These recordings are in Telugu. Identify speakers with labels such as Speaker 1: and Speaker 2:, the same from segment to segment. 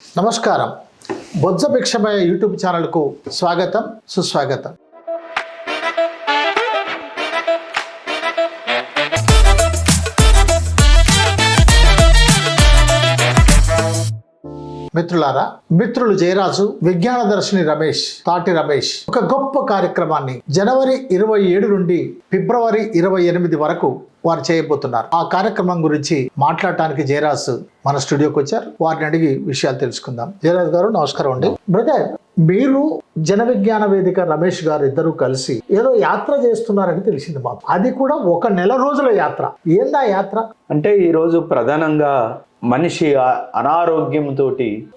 Speaker 1: నమస్కారం. బొజ్జ భిక్షమయ యూట్యూబ్ ఛానల్కు స్వాగతం సుస్వాగతం. మిత్రులారా మిత్రులు జయరాజు విజ్ఞాన దర్శిని రమేష్ తాటి రమేష్. ఒక గొప్ప కార్యక్రమాన్ని జనవరి ఇరవై ఏడు నుండి ఫిబ్రవరి ఇరవై ఎనిమిది వరకు వారు చేయబోతున్నారు. ఆ కార్యక్రమం గురించి మాట్లాడటానికి జయరాజ్ మన స్టూడియోకి వచ్చారు. వారిని అడిగి విషయాలు తెలుసుకుందాం. జయరాజ్ గారు నమస్కారం అండి. బ్రదర్ మీరు జన విజ్ఞాన వేదిక రమేష్ గారు ఇద్దరు కలిసి ఏదో యాత్ర చేస్తున్నారని తెలిసింది మాకు. అది కూడా ఒక నెల రోజుల యాత్ర. ఏందా యాత్ర?
Speaker 2: అంటే ఈరోజు ప్రధానంగా మనిషి అనారోగ్యంతో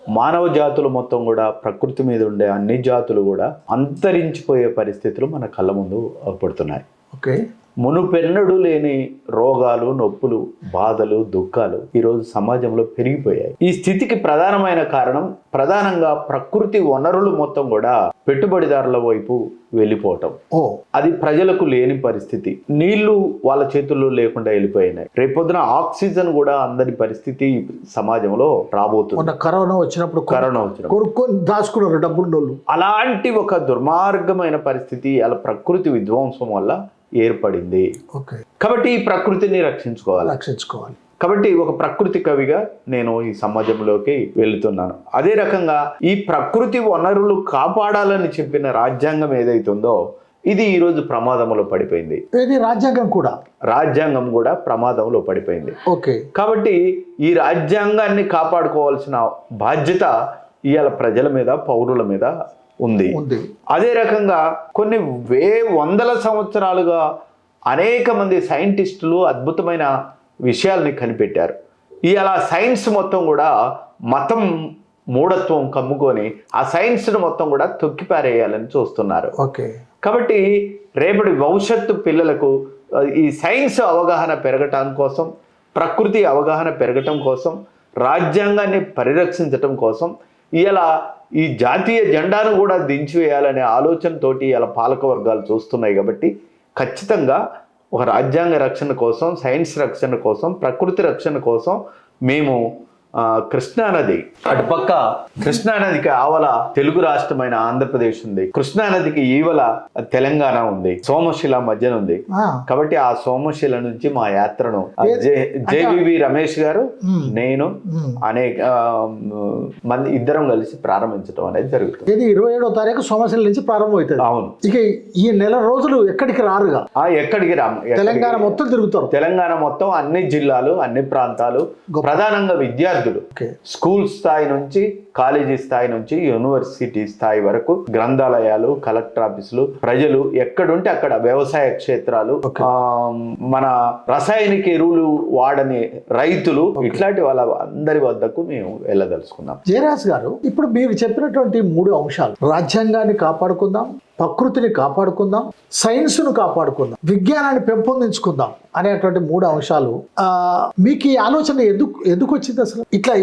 Speaker 2: మానవ జాతులు మొత్తం కూడా ప్రకృతి మీద ఉండే అన్ని జాతులు కూడా అంతరించిపోయే పరిస్థితులు మన కళ్ళ ముందు పడుతున్నాయి.
Speaker 1: ఓకే.
Speaker 2: మునుపెన్నడు లేని రోగాలు నొప్పులు బాధలు దుఃఖాలు ఈరోజు సమాజంలో పెరిగిపోయాయి. ఈ స్థితికి ప్రధానమైన కారణం ప్రధానంగా ప్రకృతి వనరులు మొత్తం కూడా పెట్టుబడిదారుల వైపు వెళ్ళిపోవటం.
Speaker 1: ఓ.
Speaker 2: అది ప్రజలకు లేని పరిస్థితి. నీళ్ళు వాళ్ళ చేతుల్లో లేకుండా వెళ్ళిపోయినాయి. రేపొద్దున ఆక్సిజన్ కూడా అందరి పరిస్థితి సమాజంలో రాబోతుంది.
Speaker 1: కరోనా వచ్చినప్పుడు
Speaker 2: కరోనా వచ్చిన
Speaker 1: కొనుక్కొని దాచుకున్నారు డబ్బున్నోళ్ళు.
Speaker 2: అలాంటి ఒక దుర్మార్గమైన పరిస్థితి అలా ప్రకృతి విధ్వంసం వల్ల ఏర్పడింది.
Speaker 1: ఓకే.
Speaker 2: కాబట్టి ఈ ప్రకృతిని రక్షించుకోవాలి.
Speaker 1: రక్షించుకోవాలి.
Speaker 2: కాబట్టి ఒక ప్రకృతి కవిగా నేను ఈ సమాజంలోకి వెళుతున్నాను. అదే రకంగా ఈ ప్రకృతి వనరులు కాపాడాలని చెప్పిన రాజ్యాంగం ఏదైతుందో ఇది ఈరోజు ప్రమాదంలో పడిపోయింది.
Speaker 1: ఇది రాజ్యాంగం కూడా?
Speaker 2: రాజ్యాంగం కూడా ప్రమాదంలో పడిపోయింది.
Speaker 1: ఓకే.
Speaker 2: కాబట్టి ఈ రాజ్యాంగాన్ని కాపాడుకోవాల్సిన బాధ్యత ఇవాళ ప్రజల మీద పౌరుల మీద ఉంది. అదే రకంగా కొన్ని వే వందల సంవత్సరాలుగా అనేక మంది సైంటిస్టులు అద్భుతమైన విషయాల్ని కనిపెట్టారు. ఇవాళ సైన్స్ మొత్తం కూడా మతం మూఢత్వం కమ్ముకొని ఆ సైన్స్ను మొత్తం కూడా తొక్కిపారేయాలని చూస్తున్నారు.
Speaker 1: ఓకే.
Speaker 2: కాబట్టి రేపటి భవిష్యత్తు పిల్లలకు ఈ సైన్స్ అవగాహన పెరగటం కోసం ప్రకృతి అవగాహన పెరగటం కోసం రాజ్యాంగాన్ని పరిరక్షించటం కోసం ఇలా ఈ జాతీయ జెండాను కూడా దించివేయాలనే ఆలోచనతోటి ఇలా పాలకవర్గాలు చూస్తున్నాయి కాబట్టి ఖచ్చితంగా ఒక రాజ్యాంగ రక్షణ కోసం సైన్స్ రక్షణ కోసం ప్రకృతి రక్షణ కోసం మేము కృష్ణానది. అటుపక్క కృష్ణానదికి ఆవల తెలుగు రాష్ట్రమైన ఆంధ్రప్రదేశ్ ఉంది. కృష్ణానదికి ఈవల తెలంగాణ ఉంది. సోమశిల మధ్యన ఉంది. కాబట్టి ఆ సోమశిల నుంచి మా యాత్రను జేవివి రమేష్ గారు. నేను. అనేక మంది ఇద్దరం కలిసి ప్రారంభించడం అనేది జరుగుతుంది.
Speaker 1: ఇది ఇరవై ఏడో తారీఖు సోమశిల నుంచి ప్రారంభం అవుతుంది
Speaker 2: అవును.
Speaker 1: ఇక ఈ నెల రోజులు ఎక్కడికి రారుగా?
Speaker 2: ఆ ఎక్కడికి రాము?
Speaker 1: తెలంగాణ మొత్తం తిరుగుతారు.
Speaker 2: తెలంగాణ మొత్తం అన్ని జిల్లాలు అన్ని ప్రాంతాలు. ప్రధానంగా విద్యార్థులు. స్కూల్ స్థాయి నుంచి కాలేజీ స్థాయి నుంచి యూనివర్సిటీ స్థాయి వరకు గ్రంథాలయాలు కలెక్టర్ ఆఫీసులు ప్రజలు ఎక్కడుంటే అక్కడ వ్యవసాయ క్షేత్రాలు మన రసాయనిక ఎరువులు వాడని రైతులు ఇట్లాంటి వాళ్ళ అందరి వద్దకు మేము వెళ్ళదలుచుకున్నాం.
Speaker 1: జయరాజ్ గారు ఇప్పుడు మీరు చెప్పినటువంటి మూడు అంశాలు రాజ్యాంగాన్ని కాపాడుకుందాం ప్రకృతిని కాపాడుకుందాం సైన్స్ను కాపాడుకుందాం విజ్ఞానాన్ని పెంపొందించుకుందాం అనేటువంటి మూడు అంశాలు. ఆ, మీకు ఈ ఆలోచన ఎందుకు ఎందుకు వచ్చింది అసలు? ఇట్లా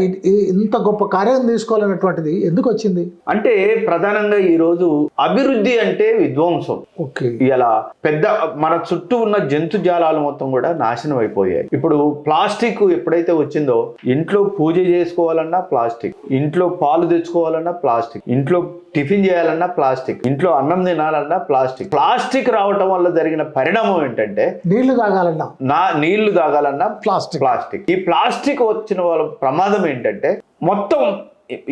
Speaker 1: ఇంత గొప్ప కార్యం తీసుకోవాలన్నటువంటిది ఎందుకు వచ్చింది?
Speaker 2: అంటే ప్రధానంగా ఈరోజు అభివృద్ధి అంటే విధ్వంసం.
Speaker 1: ఓకే.
Speaker 2: ఇలా పెద్ద మన చుట్టూ ఉన్న జంతు జాలాలు మొత్తం కూడా నాశనం అయిపోయాయి. ఇప్పుడు ప్లాస్టిక్ ఎప్పుడైతే వచ్చిందో ఇంట్లో పూజ చేసుకోవాలన్నా ప్లాస్టిక్ ఇంట్లో పాలు తెచ్చుకోవాలన్నా ప్లాస్టిక్ ఇంట్లో టిఫిన్ చేయాలన్నా ప్లాస్టిక్ ఇంట్లో అన్నం తినాలన్నా ప్లాస్టిక్. ప్లాస్టిక్ రావటం వల్ల జరిగిన పరిణామం ఏంటంటే
Speaker 1: నీళ్ళు తాగాలన్నా.
Speaker 2: నా నీళ్ళు తాగాలన్నా
Speaker 1: ప్లాస్టిక్.
Speaker 2: ప్లాస్టిక్. ఈ ప్లాస్టిక్ వచ్చిన వాళ్ళ ప్రమాదం ఏంటంటే మొత్తం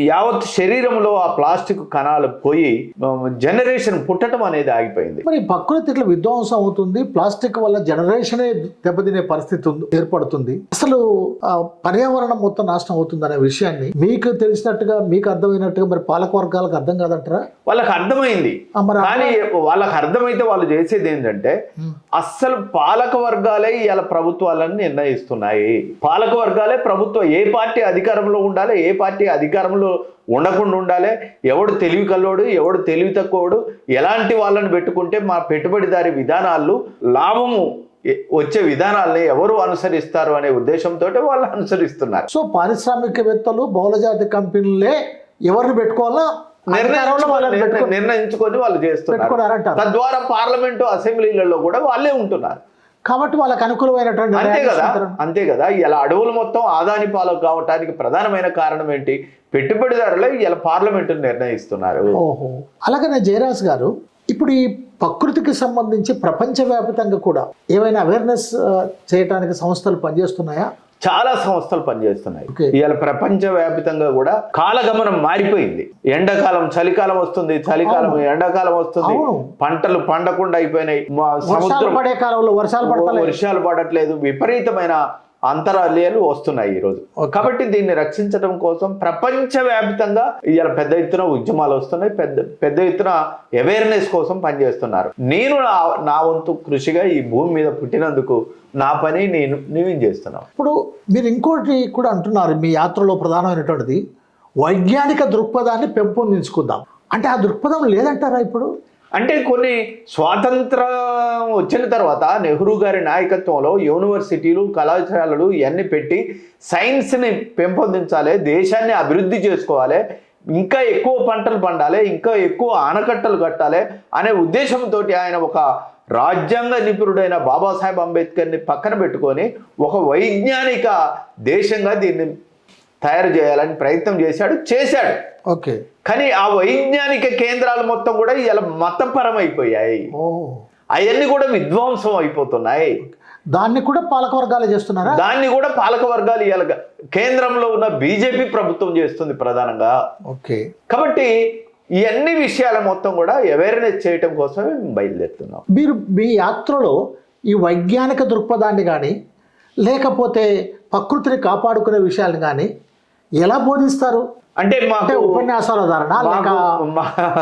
Speaker 2: యావత్ శరీరంలో ఆ ప్లాస్టిక్ కణాలు పోయి జనరేషన్ పుట్టడం అనేది ఆగిపోయింది.
Speaker 1: మరి ప్రకృతి ఇట్లా విధ్వంసం అవుతుంది ప్లాస్టిక్ వల్ల జనరేషనే దెబ్బతినే పరిస్థితి ఉంది- ఏర్పడుతుంది. అసలు ఆ, పర్యావరణం మొత్తం నాశనం అవుతుంది అనే విషయాన్ని మీకు తెలిసినట్టుగా మీకు అర్థమైనట్టుగా మరి పాలక వర్గాలకు అర్థం కాదంటారా?
Speaker 2: వాళ్ళకి అర్థమైంది. కానీ వాళ్ళకి అర్థమైతే వాళ్ళు చేసేది ఏంటంటే అస్సలు పాలక వర్గాలే ఇలా ప్రభుత్వాలను నిర్ణయిస్తున్నాయి. పాలక వర్గాలే ప్రభుత్వం ఏ పార్టీ అధికారంలో ఉండాలి ఏ పార్టీ అధికారంలో ఉండకుండా ఉండాలి. ఎవడు తెలివి కల్లోడు ఎవడు తెలివి తక్కువడు ఎలాంటి వాళ్ళని పెట్టుకుంటే మా పెట్టుబడిదారి విధానాలు లాభము వచ్చే విధానాల్ని ఎవరు అనుసరిస్తారు అనే ఉద్దేశంతో వాళ్ళు అనుసరిస్తున్నారు.
Speaker 1: సో పారిశ్రామికవేత్తలు బహుళజాతి కంపెనీలే ఎవరిని పెట్టుకోవాలా?
Speaker 2: నిర్ణయించుకొని వాళ్ళు చేస్తున్నారు. తద్వారా పార్లమెంటు అసెంబ్లీలలో కూడా వాళ్ళే ఉంటున్నారు.
Speaker 1: కాబట్టి వాళ్ళకి అనుకూలమైనటువంటి
Speaker 2: అంతే కదా. అంతే కదా? ఇలా అడవులు మొత్తం ఆదాని పాలు కావటానికి ప్రధానమైన కారణం ఏంటి? పెట్టుబడిదారులే ఇలా పార్లమెంటు నిర్ణయిస్తున్నారు.
Speaker 1: ఓహో. అలాగనే జయరాజ్ గారు ఇప్పుడు ఈ ప్రకృతికి సంబంధించి ప్రపంచవ్యాప్తంగా కూడా ఏమైనా అవేర్నెస్ చేయడానికి సంస్థలు పనిచేస్తున్నాయా?
Speaker 2: చాలా సంస్థలు పనిచేస్తున్నాయి. ఇవాళ ప్రపంచ వ్యాప్తంగా కూడా కాలగమనం మారిపోయింది. ఎండాకాలం చలికాలం వస్తుంది చలికాలం ఎండాకాలం వస్తుంది. పంటలు పండకుండా అయిపోయినాయి. సముద్రం
Speaker 1: పడే కాలంలో వర్షాలు
Speaker 2: వర్షాలు పడట్లేదు. విపరీతమైన అంతరాలయాలు వస్తున్నాయి
Speaker 1: ఈరోజు
Speaker 2: కాబట్టి దీన్ని రక్షించడం కోసం ప్రపంచవ్యాప్తంగా ఇవాళ పెద్ద ఎత్తున ఉద్యమాలు వస్తున్నాయి. పెద్ద పెద్ద ఎత్తున అవేర్నెస్ కోసం పనిచేస్తున్నారు. నేను నా నా వంతు కృషిగా ఈ భూమి మీద పుట్టినందుకు నా పని నేను నేను చేస్తున్నాను.
Speaker 1: ఇప్పుడు మీరు ఇంకోటి కూడా అంటున్నారు మీ యాత్రలో ప్రధానమైనటువంటిది వైజ్ఞానిక దృక్పథాన్ని పెంపొందించుకుందాం. అంటే ఆ దృక్పథం లేదంటారా ఇప్పుడు?
Speaker 2: అంటే కొన్ని స్వాతంత్రం వచ్చిన తర్వాత నెహ్రూ గారి నాయకత్వంలో యూనివర్సిటీలు కళాశాలలు ఇవన్నీ పెట్టి సైన్స్ని పెంపొందించాలి దేశాన్ని అభివృద్ధి చేసుకోవాలి ఇంకా ఎక్కువ పంటలు పండాలి ఇంకా ఎక్కువ ఆనకట్టలు కట్టాలి అనే ఉద్దేశంతో ఆయన ఒక రాజ్యాంగ నిపుణుడైన బాబాసాహెబ్ అంబేద్కర్ని పక్కన పెట్టుకొని ఒక వైజ్ఞానిక దేశంగా దీన్ని తయారు చేయాలని ప్రయత్నం చేశాడు చేశాడు.
Speaker 1: ఓకే.
Speaker 2: కానీ ఆ వైజ్ఞానిక కేంద్రాలు మొత్తం కూడా ఇలా మతపరమైపోయాయి
Speaker 1: ఓ.
Speaker 2: అవన్నీ కూడా విధ్వంసం అయిపోతున్నాయి.
Speaker 1: దాన్ని కూడా పాలక వర్గాలు చేస్తున్నారా?
Speaker 2: దాన్ని కూడా పాలక వర్గాలు ఇవాళ కేంద్రంలో ఉన్న బీజేపీ ప్రభుత్వం చేస్తుంది ప్రధానంగా.
Speaker 1: ఓకే.
Speaker 2: కాబట్టి ఈ అన్ని విషయాల మొత్తం కూడా అవేర్నెస్ చేయటం కోసమే మేము బయలుదేరుతున్నాం.
Speaker 1: మీరు మీ యాత్రలో ఈ వైజ్ఞానిక దృక్పథాన్ని కానీ లేకపోతే ప్రకృతిని కాపాడుకునే విషయాలు కానీ ఎలా బోధిస్తారు?
Speaker 2: అంటే
Speaker 1: అంటే ఉపన్యాసాల ధారణ లేక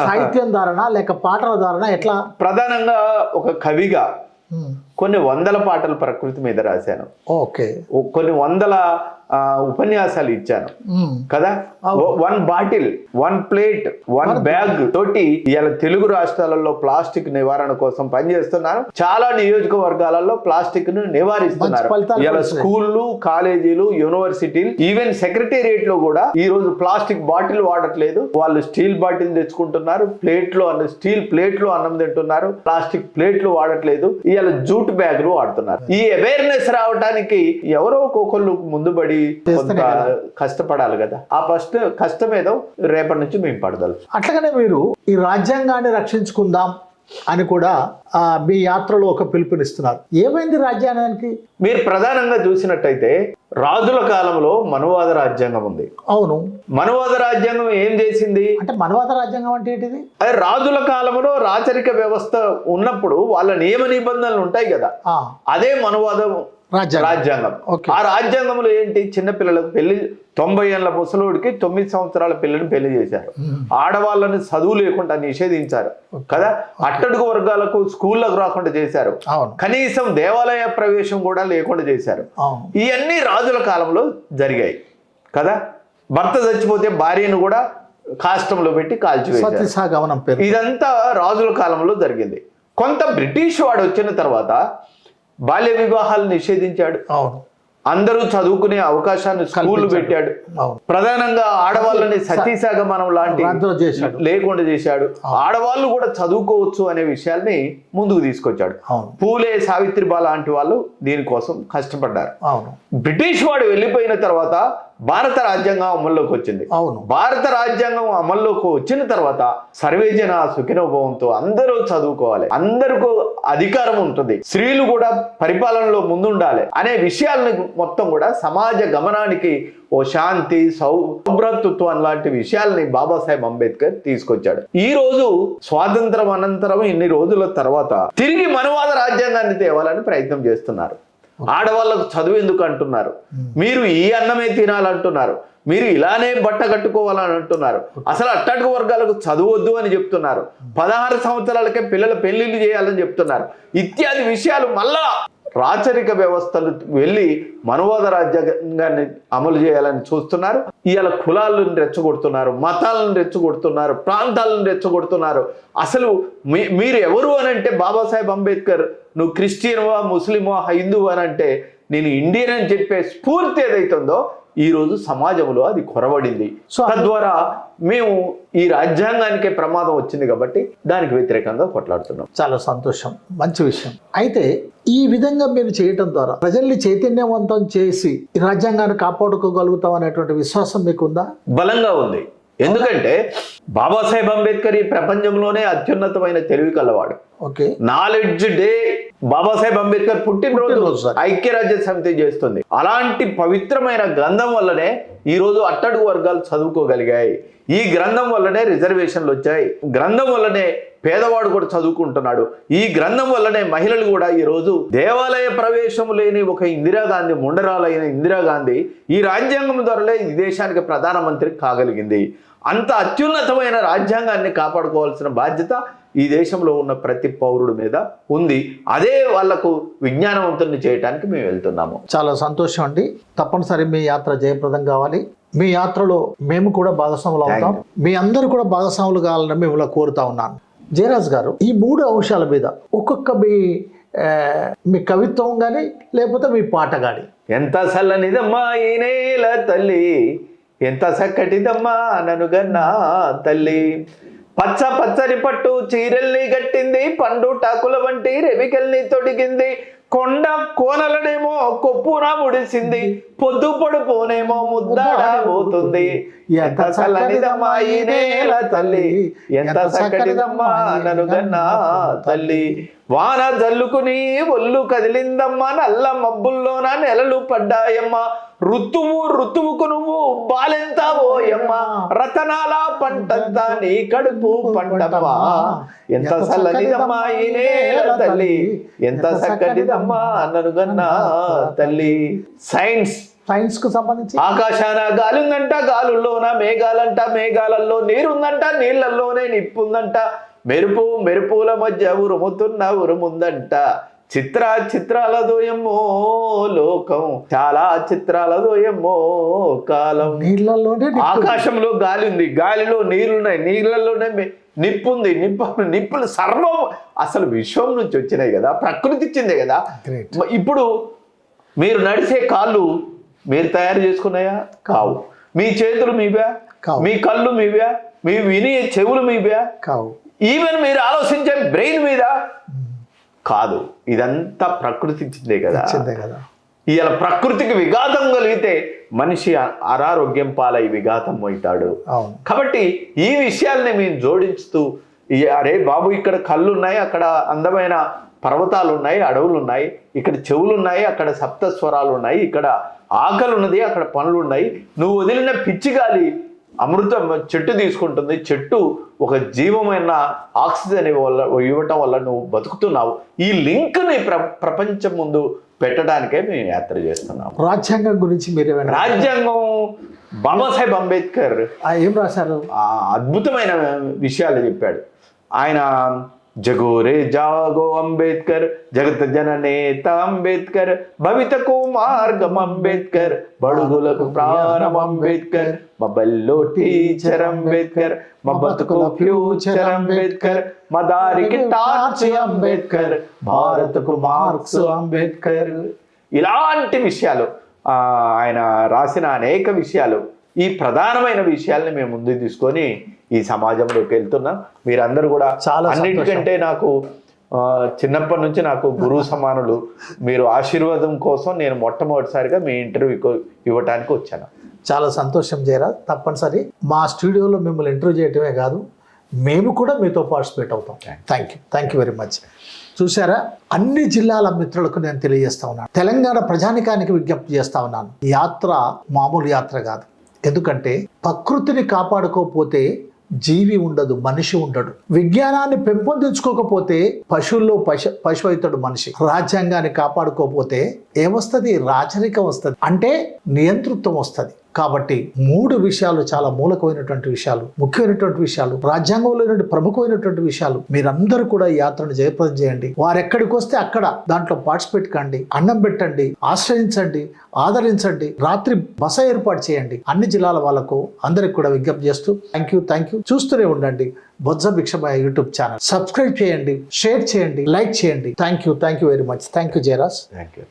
Speaker 1: సాహిత్యం ధారణ లేక పాటల ధారణ ఎట్లా?
Speaker 2: ప్రధానంగా ఒక కవిగా కొన్ని వందల పాటలు ప్రకృతి మీద రాశాను.
Speaker 1: ఓకే.
Speaker 2: కొన్ని వందల ఉపన్యాసాలు ఇచ్చాను. కదా? One bottle one plate one bag తోటి ఇవాళ తెలుగు రాష్ట్రాలలో ప్లాస్టిక్ నివారణ కోసం పనిచేస్తున్నారు. చాలా నియోజకవర్గాలలో ప్లాస్టిక్ను నివారిస్తున్నారు ఇవాళ. స్కూళ్ళు కాలేజీలు యూనివర్సిటీలు ఈవెన్ సెక్రటేరియట్లో కూడా ఈ రోజు ప్లాస్టిక్ బాటిల్ వాడట్లేదు. వాళ్ళు స్టీల్ బాటిల్ తెచ్చుకుంటున్నారు. ప్లేట్లో అన్న స్టీల్ ప్లేట్లో అన్నం తింటున్నారు. ప్లాస్టిక్ ప్లేట్లు వాడట్లేదు. ఇవాళ జూట్ బ్యాగులు వాడుతున్నారు. ఈ అవేర్నెస్ రావడానికి ఎవరో ఒక్కొక్కళ్ళు ముందుబడి కొంత కష్టపడాలి కదా. ఆ ఫస్ట్ కష్టం ఏదో రేపటి నుంచి మేము పడదలు
Speaker 1: అట్లాగనే మీరు ఈ రాజ్యాంగాన్ని రక్షించుకుందాం అని కూడా ఆ, మీ యాత్రలో ఒక పిలుపునిస్తున్నారు. ఏమైంది రాజ్యాంగానికి?
Speaker 2: మీరు ప్రధానంగా చూసినట్టయితే రాజుల కాలంలో మనువాద రాజ్యాంగం ఉంది.
Speaker 1: అవును.
Speaker 2: మనువాద రాజ్యాంగం ఏం చేసింది?
Speaker 1: అంటే మనవాద రాజ్యాంగం అంటే ఏంటిది?
Speaker 2: అదే రాజుల కాలంలో రాచరిక వ్యవస్థ ఉన్నప్పుడు వాళ్ళ నియమ నిబంధనలు ఉంటాయి కదా. అదే మనువాద
Speaker 1: రాజ్యాంగం.
Speaker 2: ఆ రాజ్యాంగంలో ఏంటి? చిన్న పిల్లలకు పెళ్ళి తొంభై ఏళ్ళ ముసలోడికి తొమ్మిది సంవత్సరాల పిల్లని పెళ్ళి చేశారు. ఆడవాళ్ళని చదువు లేకుండా నిషేధించారు. కదా? అట్టడుగు వర్గాలకు స్కూళ్ళకు రాకుండా చేశారు. కనీసం దేవాలయ ప్రవేశం కూడా లేకుండా చేశారు. ఇవన్నీ రాజుల కాలంలో జరిగాయి. కదా? భర్త చచ్చిపోతే భార్యను కూడా కాష్టంలో పెట్టి కాల్చివేశారు. ఇదంతా రాజుల కాలంలో జరిగింది. కొంత బ్రిటిష్ వాడు వచ్చిన తర్వాత బాల్య వివాహాలు నిషేధించాడు.
Speaker 1: అవును.
Speaker 2: అందరూ చదువుకునే అవకాశాన్ని
Speaker 1: కల్పించాడు.
Speaker 2: పెట్టాడు. ప్రధానంగా ఆడవాళ్ళని సతీసాగమనం లాంటి
Speaker 1: రద్దు చేశాడు.
Speaker 2: లేకుండా చేశాడు. ఆడవాళ్ళు కూడా చదువుకోవచ్చు అనే విషయాల్ని ముందుకు తీసుకొచ్చాడు. పూలే సావిత్రిబా లాంటి వాళ్ళు దీనికోసం కష్టపడ్డారు. బ్రిటిష్ వాడు వెళ్ళిపోయిన తర్వాత భారత రాజ్యాంగం అమల్లోకి వచ్చింది.
Speaker 1: అవును.
Speaker 2: భారత రాజ్యాంగం అమల్లోకి వచ్చిన తర్వాత సర్వేజన సుఖినోభవంతో అందరూ చదువుకోవాలి. అందరికీ అధికారం ఉంటుంది. స్త్రీలు కూడా పరిపాలనలో ముందుండాలి అనే విషయాలను మొత్తం కూడా సమాజ గమనానికి ఓ శాంతి సౌభ్రతత్వం లాంటి విషయాల్ని బాబాసాహెబ్ అంబేద్కర్ తీసుకొచ్చాడు. ఈ రోజు స్వాతంత్రం అనంతరం ఇన్ని రోజుల తర్వాత తిరిగి మనవాద రాజ్యాంగాన్ని తేవాలని ప్రయత్నం చేస్తున్నారు. ఆడవాళ్ళకు చదువు ఎందుకు అంటున్నారు? మీరు ఈ అన్నమే తినాలంటున్నారు. మీరు ఇలానే బట్ట కట్టుకోవాలని అంటున్నారు. అసలు అట్టడుగు వర్గాలకు చదవద్దు అని చెప్తున్నారు. పదహారు సంవత్సరాలకే పిల్లల పెళ్ళిళ్ళు చేయాలని చెప్తున్నారు. ఇత్యాది విషయాలు మళ్ళా రాచరిక వ్యవస్థలు వెళ్ళి మనవాద రాజ్యాంగాన్ని అమలు చేయాలని చూస్తున్నారు. ఇవాళ కులాలను రెచ్చగొడుతున్నారు మతాలను రెచ్చగొడుతున్నారు ప్రాంతాలను రెచ్చగొడుతున్నారు. అసలు మీ- మీరు ఎవరు అని అంటే బాబాసాహెబ్ అంబేద్కర్ నువ్వు క్రిస్టియన్వా ముస్లిమా హిందువా అని అంటే నేను ఇండియన్ అని చెప్పే స్ఫూర్తి ఏదైతుందో ఈ రోజు సమాజంలో అది కొరవడింది.
Speaker 1: సో
Speaker 2: తద్వారా మేము ఈ రాజ్యాంగానికే ప్రమాదం వచ్చింది కాబట్టి దానికి వ్యతిరేకంగా కొట్లాడుతున్నాం.
Speaker 1: చాలా సంతోషం మంచి విషయం. అయితే ఈ విధంగా మీరు చేయటం ద్వారా ప్రజల్ని చైతన్యవంతం చేసి రాజ్యాంగాన్ని కాపాడుకోగలుగుతాం అనేటువంటి విశ్వాసం మీకుందా?
Speaker 2: బలంగా ఉంది. ఎందుకంటే బాబాసాహెబ్ అంబేద్కర్ ఈ ప్రపంచంలోనే అత్యున్నతమైన తెలివి కలవాడు.
Speaker 1: Okay.
Speaker 2: Knowledge day Babasaheb Ambedkar పుట్టినరోజు. ఐక్యరాజ్య సమితి చేస్తుంది. అలాంటి పవిత్రమైన గ్రంథం వల్లనే ఈ రోజు అట్టడుగు వర్గాలు చదువుకోగలిగాయి. ఈ గ్రంథం వల్లనే రిజర్వేషన్లు వచ్చాయి. గ్రంథం వల్లనే పేదవాడు కూడా చదువుకుంటున్నాడు. ఈ గ్రంథం వల్లనే మహిళలు కూడా ఈ రోజు దేవాలయ ప్రవేశం లేని ఒక ఇందిరాగాంధీ ముండరాలైన ఇందిరాగాంధీ ఈ రాజ్యాంగం ద్వారానే ఈ దేశానికి ప్రధానమంత్రి కాగలిగింది. అంత అత్యున్నతమైన రాజ్యాంగాన్ని కాపాడుకోవాల్సిన బాధ్యత ఈ దేశంలో ఉన్న ప్రతి పౌరుడి మీద ఉంది. అదే వాళ్ళకు విజ్ఞానవంతుల్ని చేయడానికి మేము వెళ్తున్నాము.
Speaker 1: చాలా సంతోషం అండి. తప్పనిసరి మీ యాత్ర జయప్రదం కావాలి. మీ యాత్రలో మేము కూడా భాగస్వాములు అవుతాం. మీ అందరూ కూడా భాగస్వాములు కావాలని మిమ్మల్ని కోరుతా ఉన్నాను జయరాజ్ గారు ఈ మూడు అంశాల మీద ఒక్కొక్క మీ మీ కవిత్వం కానీ లేకపోతే మీ పాట కానీ
Speaker 2: ఎంత చల్లనిదమ్మా ఈ నేల తల్లి ఎంత చక్కటిదమ్మా ననుగన్నా తల్లి. పచ్చ పచ్చని పట్టు చీరల్ని కట్టింది పండు టాకుల వంటి రెవికల్ని తొడిగింది. కొండ కోనలనేమో కొప్పున ముడిసింది పొద్దు పొడుపునేమో ముద్దాడబోతుంది ఎంత చల్లనిదమ్మా ఈ నేల తల్లి. ఎంత చక్కటిదమ్మా ననుగన్నా తల్లి. వాన జల్లుకుని ఒళ్ళు కదిలిందమ్మా నల్ల మబ్బుల్లోన నెలలు పడ్డాయమ్మా. ఋతువు ఋతువుకు నువ్వు బాలెంత ఓయమ్మా రతనాల పంటంతా నీ కడుపు పంటమ్మా ఎంత చల్లనిదమ్మా ఈ నేల తల్లి. ఎంత చక్కటిదమ్మా ననుగన్నా తల్లి. సైన్స్.
Speaker 1: సైన్స్కు సంబంధించి
Speaker 2: ఆకాశాన గాలుందంట గాలుల్లోన మేఘాలంట మేఘాలలో నీరుందంట నీళ్ళల్లోనే నిప్పుందంట. మెరుపు మెరుపుల మధ్య ఉరుముతున్న ఉరుముందంట. చిత్ర చిత్రాల దోయమ్మో లోకం చాలా చిత్రాల దోయమ్మో కాలం.
Speaker 1: నీళ్ళల్లోనే నిప్పు.
Speaker 2: ఆకాశంలో గాలి ఉంది గాలిలో నీళ్ళున్నాయి నీళ్ళల్లోనే మె- నిప్పు ఉంది నిప్పు నిప్పులు సర్వం అసలు విశ్వం నుంచి వచ్చినాయి కదా ప్రకృతి ఇచ్చిందే కదా. ఇప్పుడు మీరు నడిచే కాళ్ళు మీరు తయారు చేసుకున్నాయా? కావు. మీ చేతులు మీవా?
Speaker 1: కావు.
Speaker 2: మీ కళ్ళు మీవా? మీ విని చెవులు మీవా?
Speaker 1: కావు.
Speaker 2: ఈవెన్ మీరు ఆలోచించే బ్రెయిన్ మీద కాదు. ఇదంతా ప్రకృతి ఇచ్చిందే కదా.
Speaker 1: కదా.
Speaker 2: ఇవాళ ప్రకృతికి విఘాతం కలిగితే మనిషి అనారోగ్యం పాలై విఘాతం అవుతాడు.
Speaker 1: అవును.
Speaker 2: కాబట్టి ఈ విషయాల్ని మేము జోడిస్తూ ఈ అరే బాబు ఇక్కడ కళ్ళు ఉన్నాయి అక్కడ అందమైన పర్వతాలు ఉన్నాయి అడవులు ఉన్నాయి ఇక్కడ చెవులు ఉన్నాయి అక్కడ సప్త స్వరాలు ఉన్నాయి ఇక్కడ ఆకలి ఉన్నది అక్కడ పనులు ఉన్నాయి నువ్వు వదిలిన పిచ్చి గాలి అమృతం చెట్టు తీసుకుంటుంది. చెట్టు ఒక జీవమైన ఆక్సిజన్ వల్ల ఇవ్వటం వల్ల నువ్వు బతుకుతున్నావు. ఈ లింక్ని ప్ర ప్రపంచం ముందు పెట్టడానికే మేము యాత్ర చేస్తున్నాం.
Speaker 1: రాజ్యాంగం గురించి మీరేమైనా
Speaker 2: రాజ్యాంగం బాబాసాహెబ్ అంబేద్కర్
Speaker 1: ఏం రాశారు?
Speaker 2: ఆ అద్భుతమైన విషయాలు చెప్పాడు. ఆయన జగోరే జాగో అంబేద్కర్ జగత జననేత అంబేద్కర్ భవితకు మార్గం అంబేద్కర్ బడుగులకు ప్రాణం అంబేద్కర్ మా బల్లో టీచర్ అంబేద్కర్ మా బతుకు ఫ్యూచర్ అంబేద్కర్ మా దారికి టార్చ్ అంబేద్కర్ భారత్కు మార్క్స్ అంబేద్కర్. ఇలాంటి విషయాలు ఆ, ఆయన రాసిన అనేక విషయాలు ఈ ప్రధానమైన విషయాల్ని మేము ముందుకు తీసుకొని ఈ సమాజంలోకి వెళ్తున్నాం మీరందరూ కూడా
Speaker 1: చాలా
Speaker 2: అన్నిటికంటే నాకు చిన్నప్పటి నుంచి నాకు గురువు సమానులు. మీరు ఆశీర్వాదం కోసం నేను మొట్టమొదటిసారిగా మీ ఇంటర్వ్యూకి ఇవ్వటానికి వచ్చాను.
Speaker 1: చాలా సంతోషం జయరాజ్ తప్పనిసరి మా స్టూడియోలో మిమ్మల్ని ఇంటర్వ్యూ చేయటమే కాదు మేము కూడా మీతో పార్టిసిపేట్ అవుతాం. Thank you thank you very much చూసారా అన్ని జిల్లాల మిత్రులకు నేను తెలియజేస్తా ఉన్నాను. తెలంగాణ ప్రజానికానికి విజ్ఞప్తి చేస్తా ఉన్నాను. యాత్ర మామూలు యాత్ర కాదు. ఎందుకంటే ప్రకృతిని కాపాడుకోకపోతే జీవి ఉండదు మనిషి ఉండడు. విజ్ఞానాన్ని పెంపొందించుకోకపోతే పశువుల్లో పశు పశు అవుతాడు మనిషి. రాజ్యాంగాన్ని కాపాడుకోకపోతే ఏమొస్తుంది? రాచరికం వస్తుంది. అంటే నియంతృత్వం వస్తుంది. కాబట్టి మూడు విషయాలు చాలా మూలకమైనటువంటి విషయాలు ముఖ్యమైనటువంటి విషయాలు రాజ్యాంగంలో ప్రముఖమైనటువంటి విషయాలు. మీరందరూ కూడా ఈ యాత్రను జయప్రదం చేయండి. వారు ఎక్కడికి వస్తే అక్కడ దాంట్లో పార్టిసిపేట్ కండి అన్నం పెట్టండి ఆశ్రయించండి ఆదరించండి రాత్రి బస ఏర్పాటు చేయండి. అన్ని జిల్లాల వాళ్ళకు అందరికి కూడా విజ్ఞప్తి చేస్తూ థ్యాంక్ యూ థ్యాంక్ యూ చూస్తూనే ఉండండి Bojja Bhikshamaya YouTube channel. Subscribe చేయండి షేర్ చేయండి లైక్ చేయండి. Thank you thank you very much thank you Jayaraj.
Speaker 2: Thank you